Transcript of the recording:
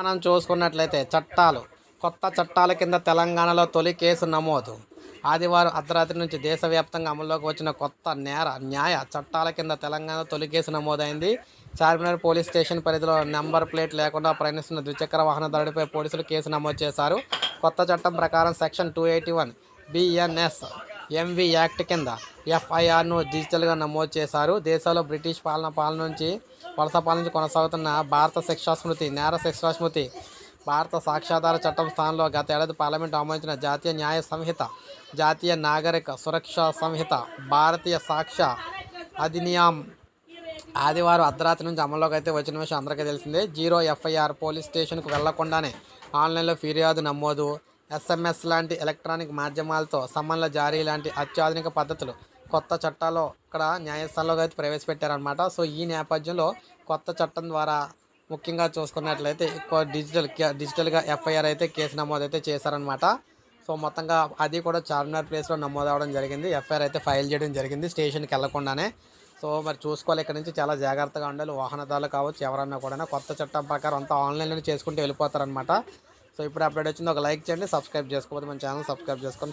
మనం చూసుకున్నట్లయితే చట్టాలు కొత్త చట్టాల కింద తెలంగాణలో తొలి కేసు నమోదు. ఆదివారం అర్ధరాత్రి నుంచి దేశవ్యాప్తంగా అమల్లోకి వచ్చిన కొత్త నేర న్యాయ చట్టాల కింద తెలంగాణ తొలి కేసు నమోదైంది. చార్మినార్ పోలీస్ స్టేషన్ పరిధిలో నెంబర్ ప్లేట్ లేకుండా ప్రయాణిస్తున్న ద్విచక్ర వాహనదారుడిపై పోలీసులు కేసు నమోదు చేశారు. కొత్త చట్టం ప్రకారం section two eighty one BNS MV act కింద ఎఫ్ఐఆర్ను డిజిటల్గా నమోదు చేశారు. దేశంలో బ్రిటిష్ పాలన పాలన నుంచి వలస పాలన నుంచి కొనసాగుతున్న భారత శిక్షా స్మృతి నేర శిక్షా స్మృతి భారత సాక్ష్యాధార చట్టం స్థానంలో గత ఏడాది పార్లమెంట్ ఆమోదించిన జాతీయ న్యాయ సంహిత జాతీయ నాగరిక సురక్షా సంహిత భారతీయ సాక్ష్య అధినియం ఆదివారం అర్ధరాత్రి నుంచి అమల్లోకి అయితే వచ్చిన విషయం అందరికీ తెలిసిందే. జీరో ఎఫ్ఐఆర్ పోలీస్ స్టేషన్కు వెళ్ళకుండానే ఆన్లైన్లో ఫిర్యాదు నమోదు ఎస్ఎంఎస్ లాంటి ఎలక్ట్రానిక్ మాధ్యమాలతో సమన్ల జారీ లాంటి అత్యాధునిక పద్ధతులు కొత్త చట్టాలు ఇక్కడ న్యాయస్థానంలో అయితే ప్రవేశపెట్టారనమాట సో ఈ నేపథ్యంలో కొత్త చట్టం ద్వారా ముఖ్యంగా చూసుకున్నట్లయితే ఎక్కువ డిజిటల్ డిజిటల్గా ఎఫ్ఐఆర్ అయితే కేసు నమోదు అయితే చేశారనమాట సో మొత్తంగా అది కూడా చార్మినార్ ప్లేస్లో నమోదు అవ్వడం జరిగింది. ఎఫ్ఐఆర్ అయితే ఫైల్ చేయడం జరిగింది స్టేషన్కి వెళ్ళకుండానే సో మరి చూసుకోవాలి ఇక్కడ నుంచి చాలా జాగ్రత్తగా ఉండాలి. వాహనదారులు కావచ్చు ఎవరన్నా కూడా కొత్త చట్టం ప్రకారం అంతా ఆన్లైన్లో చేసుకుంటూ వెళ్ళిపోతారనమాట సో ఇప్పుడు అప్డేట్ వచ్చింది ఒక లైక్ చేయండి సబ్స్క్రైబ్ చేసుకోకపోతే మన ఛానల్ సబ్స్క్రైబ్ చేసుకొని